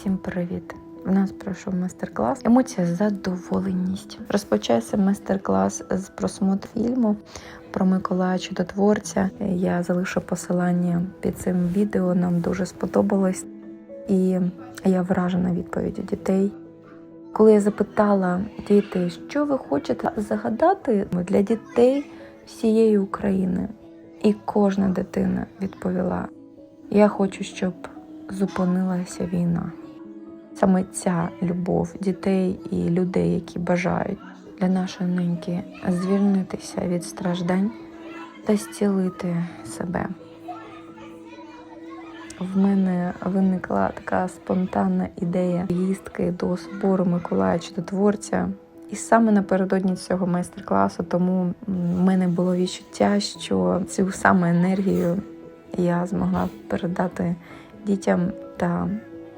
Всім привіт! У нас пройшов майстер-клас. Емоція задоволеність. Розпочався майстер-клас з просмотру фільму про Миколая Чудотворця. Я залишу посилання під цим відео. Нам дуже сподобалось, і я вражена відповіддю дітей. Коли я запитала діти, що ви хочете загадати для дітей всієї України, і кожна дитина відповіла: Я хочу, щоб зупинилася війна. Саме ця любов дітей і людей, які бажають для нашої неньки звільнитися від страждань та зцілити себе. В мене виникла така спонтанна ідея їздки до собору Миколая Чудотворця. І саме напередодні цього майстер-класу, тому в мене було відчуття, що цю саме енергію я змогла передати дітям та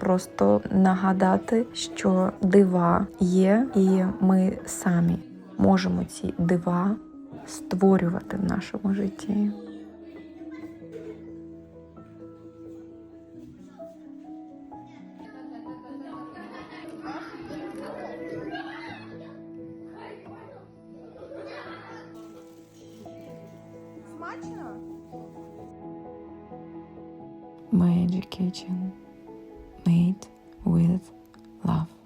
просто нагадати, що дива є, і ми самі можемо ці дива створювати в нашому житті. Magic Kitchen made with love.